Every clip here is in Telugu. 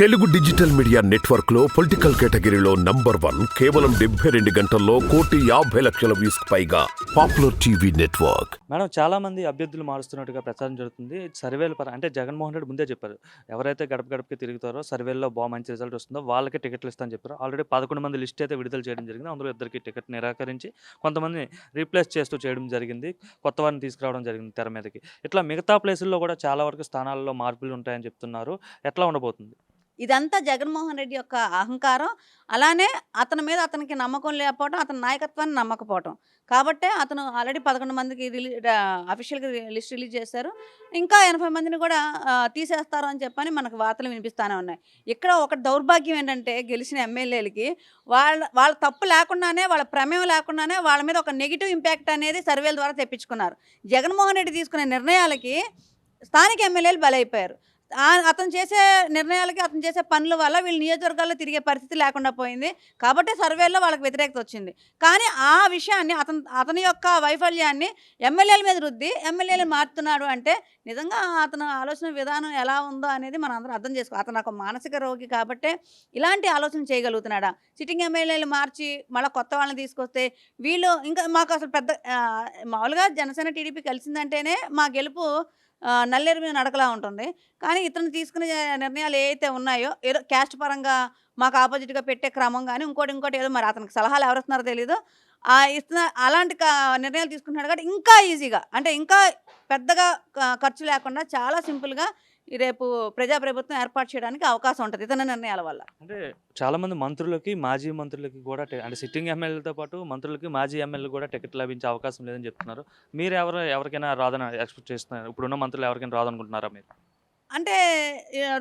తెలుగు డిజిటల్ మీడియా నెట్వర్క్లో పొలిటికల్ కేటగిరీలో నంబర్ వన్ కేవలం డెబ్బై రెండు గంటల్లో కోటి యాభై లక్షల వ్యూస్ పైగా పాపులర్ టీవీ నెట్వర్క్. మేడం చాలా మంది అభ్యర్థులు మారుస్తున్నట్టుగా ప్రచారం జరుగుతుంది. సర్వేల పర అంటే జగన్మోహన్ రెడ్డి ముందే చెప్పారు. ఎవరైతే గడప గడపకి తిరుగుతారో సర్వేల్లో బాగా మంచి రిజల్ట్ వస్తుందో వాళ్ళకి టికెట్లు ఇస్తామని చెప్పారు. ఆల్రెడీ పదకొండు మంది లిస్ట్ అయితే విడుదల చేయడం జరిగింది. అందులో ఇద్దరికి టికెట్ నిరాకరించి కొంతమంది రీప్లేస్ చేస్తూ చేయడం జరిగింది. కొత్త వారిని తీసుకురావడం జరిగింది తెర మీదకి. ఇట్లా మిగతా ప్లేసుల్లో కూడా చాలా వరకు స్థానాల్లో మార్పులు ఉంటాయని చెప్తున్నారు. ఎట్లా ఉండబోతుంది? ఇదంతా జగన్మోహన్ రెడ్డి యొక్క అహంకారం. అలానే అతని మీద అతనికి నమ్మకం లేకపోవడం అతని నాయకత్వాన్ని నమ్మకపోవటం. కాబట్టే అతను ఆల్రెడీ పదకొండు మందికి రిలీ అఫీషియల్గా లిస్ట్ రిలీజ్ చేశారు. ఇంకా ఎనభై మందిని కూడా తీసేస్తారు అని చెప్పని మనకు వార్తలు వినిపిస్తూనే ఉన్నాయి. ఇక్కడ ఒక దౌర్భాగ్యం ఏంటంటే గెలిచిన ఎమ్మెల్యేలకి వాళ్ళ వాళ్ళ తప్పు లేకుండానే వాళ్ళ ప్రమేయం లేకుండానే వాళ్ళ మీద ఒక నెగిటివ్ ఇంపాక్ట్ అనేది సర్వేల ద్వారా తెప్పించుకున్నారు. జగన్మోహన్ రెడ్డి తీసుకునే నిర్ణయాలకి స్థానిక ఎమ్మెల్యేలు బలైపోయారు. అతను చేసే నిర్ణయాలకి అతను చేసే పనుల వల్ల వీళ్ళు నియోజకవర్గాల్లో తిరిగే పరిస్థితి లేకుండా పోయింది. కాబట్టి సర్వేల్లో వాళ్ళకి వ్యతిరేకత వచ్చింది. కానీ ఆ విషయాన్ని అతను అతని యొక్క వైఫల్యాన్ని ఎమ్మెల్యేల మీద రుద్ది ఎమ్మెల్యేలు మారుతున్నాడు అంటే నిజంగా అతను ఆలోచన విధానం ఎలా ఉందో అనేది మనం అందరం అర్థం చేసుకో అతను ఒక మానసిక రోగి కాబట్టే ఇలాంటి ఆలోచన చేయగలుగుతున్నాడా? సిట్టింగ్ ఎమ్మెల్యేలు మార్చి మళ్ళీ కొత్త వాళ్ళని తీసుకొస్తే వీళ్ళు ఇంకా మాకు అసలు పెద్ద మామూలుగా జనసేన టీడీపీ కలిసిందంటేనే మా గెలుపు నల్లేరు మీద నడకలా ఉంటుంది. కానీ ఇతను తీసుకునే నిర్ణయాలు ఏవైతే ఉన్నాయో ఏదో క్యాస్ట్ పరంగా మాకు ఆపోజిట్గా పెట్టే క్రమం కానీ ఇంకోటి ఇంకోటి ఏదో మరి అతనికి సలహాలు ఎవరు వస్తున్నారో తెలీదు. ఆ ఇస్తున్న అలాంటి నిర్ణయాలు తీసుకుంటున్నాడు కాబట్టి ఇంకా ఈజీగా అంటే ఇంకా పెద్దగా ఖర్చు లేకుండా చాలా సింపుల్గా రేపు ప్రజాప్రభుత్వం ఏర్పాటు చేయడానికి అవకాశం ఉంటుంది ఇతని నిర్ణయాల వల్ల. అంటే చాలా మంది మంత్రులకి మాజీ మంత్రులకి కూడా అంటే సిట్టింగ్ ఎమ్మెల్యేలతో పాటు మంత్రులకి మాజీ ఎమ్మెల్యేలు కూడా టికెట్ లభించే అవకాశం లేదని చెప్తున్నారు. మీరు ఎవరు ఎవరికైనా రాదని ఎక్స్పెక్ట్ చేస్తున్నారు? ఇప్పుడున్న మంత్రులు ఎవరికైనా రాదనుకుంటున్నారా మీరు? అంటే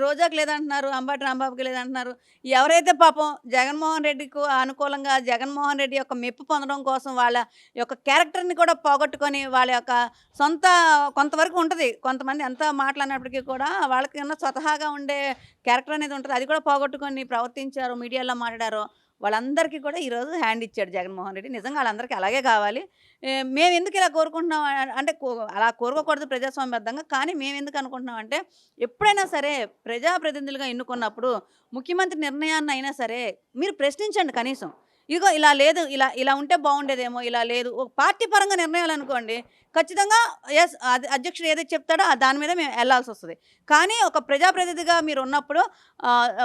రోజాకు రోజాకి లేదంటున్నారు అంబాటి రాంబాబుకి లేదంటున్నారు. ఎవరైతే పాపం జగన్మోహన్ రెడ్డికి అనుకూలంగా జగన్మోహన్ రెడ్డి యొక్క మెప్పు పొందడం కోసం వాళ్ళ యొక్క క్యారెక్టర్ని కూడా పోగొట్టుకొని వాళ్ళ యొక్క సొంత కొంతవరకు ఉంటుంది. కొంతమంది ఎంత మాట్లాడినప్పటికీ కూడా వాళ్ళకి స్వతహాగా ఉండే క్యారెక్టర్ అనేది ఉంటుంది. అది కూడా పోగొట్టుకొని ప్రవర్తించారు మీడియాలో మాట్లాడారు. వాళ్ళందరికీ కూడా ఈరోజు హ్యాండ్ ఇచ్చాడు జగన్మోహన్ రెడ్డి. నిజంగా వాళ్ళందరికీ అలాగే కావాలి. మేము ఎందుకు ఇలా కోరుకుంటున్నాం? అంటే కో- అలా కోరుకోకూడదు ప్రజాస్వామ్యబద్ధంగా. కానీ మేము ఎందుకు అనుకుంటున్నాం అంటే ఎప్పుడైనా సరే ప్రజాప్రతినిధులుగా ఎన్నుకున్నప్పుడు ముఖ్యమంత్రి నిర్ణయాన్ని అయినా సరే మీరు ప్రశ్నించండి కనీసం. ఇదిగో ఇలా లేదు ఇలా ఇలా ఉంటే బాగుండేదేమో ఇలా లేదు. ఒక పార్టీ పరంగా నిర్ణయాలు అనుకోండి ఖచ్చితంగా ఎస్ అధ్యక్షుడు ఏదైతే చెప్తాడో దాని మీద మేము వెళ్ళాల్సి వస్తుంది. కానీ ఒక ప్రజాప్రతినిధిగా మీరు ఉన్నప్పుడు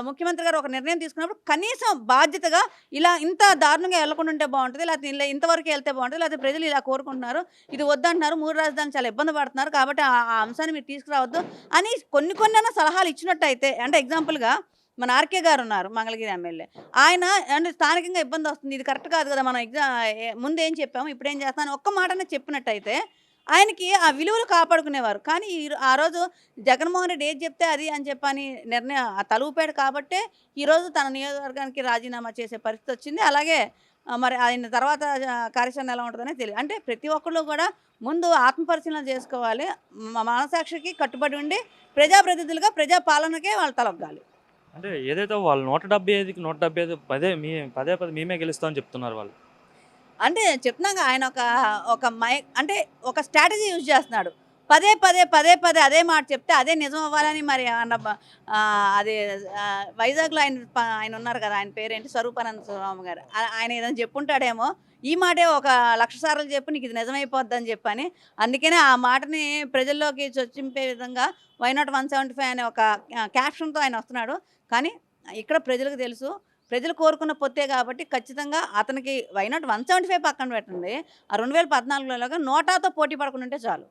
ముఖ్యమంత్రి గారు ఒక నిర్ణయం తీసుకున్నప్పుడు కనీసం బాధ్యతగా ఇలా ఇంత దారుణంగా వెళ్ళకుండా ఉంటే బాగుంటుంది లేకపోతే ఇలా ఇంతవరకు వెళ్తే బాగుంటుంది లేకపోతే ప్రజలు ఇలా కోరుకుంటున్నారు ఇది వద్దంటున్నారు మూడు రాజధాని చాలా ఇబ్బంది పడుతున్నారు కాబట్టి ఆ అంశాన్ని మీరు తీసుకురావద్దు అని కొన్ని కొన్ని సలహాలు ఇచ్చినట్టయితే అంటే ఎగ్జాంపుల్గా మన ఆర్కే గారు ఉన్నారు మంగళగిరి ఎమ్మెల్యే. ఆయన అంటే స్థానికంగా ఇబ్బంది వస్తుంది. ఇది కరెక్ట్ కాదు కదా మనం ఎగ్జా ఏ- ముందు ఏం చెప్పాము ఇప్పుడు ఏం చేస్తాను ఒక్క మాటనే చెప్పినట్టయితే ఆయనకి ఆ విలువలు కాపాడుకునేవారు. కానీ ఈ- ఆ రోజు జగన్మోహన్ రెడ్డి ఏది చెప్తే అది అని చెప్పని నిర్ణయం ఆ కాబట్టే ఈరోజు తన నియోజకవర్గానికి రాజీనామా చేసే పరిస్థితి వచ్చింది. అలాగే మరి ఆయన తర్వాత కార్యాచరణ ఎలా ఉంటుందనే తెలియదు. అంటే ప్రతి ఒక్కళ్ళు కూడా ముందు ఆత్మపరిశీలన చేసుకోవాలి. మా మనసాక్షికి కట్టుబడి ఉండి ప్రజాప్రతినిధులుగా ప్రజా పాలనకే వాళ్ళు తలొగ్గాలి. అంటే ఏదైతే వాళ్ళు నూట డెబ్బై ఐదుకి నూట డెబ్బై ఐదు పదే మీ పదే పదే మేమే గెలుస్తామని చెప్తున్నారు వాళ్ళు. అంటే చెప్తున్నాగా ఆయన ఒక ఒక మై అంటే ఒక స్ట్రాటజీ యూజ్ చేస్తున్నాడు. పదే పదే పదే పదే అదే మాట చెప్తే అదే నిజం అవ్వాలని మరి అన్న అదే వైజాగ్లో ఆయన ఆయన ఉన్నారు కదా ఆయన పేరేంటి? స్వరూపానంద స్వామి గారు. ఆయన ఏదైనా చెప్పుంటాడేమో ఈ మాటే ఒక లక్ష సార్లు చెప్పు నీకు ఇది నిజమైపోద్దని చెప్పని అందుకనే ఆ మాటని ప్రజల్లోకి చొచ్చింపే విధంగా why not one seventy five అనే ఒక క్యాప్షన్తో ఆయన వస్తున్నాడు. కానీ ఇక్కడ ప్రజలకు తెలుసు ప్రజలు కోరుకున్న పొత్తే కాబట్టి ఖచ్చితంగా అతనికి why not one seventy five పక్కన పెట్టండి. ఆ రెండు వేల పద్నాలుగులోగా నోటాతో పోటీ పడకుండా ఉంటే చాలు.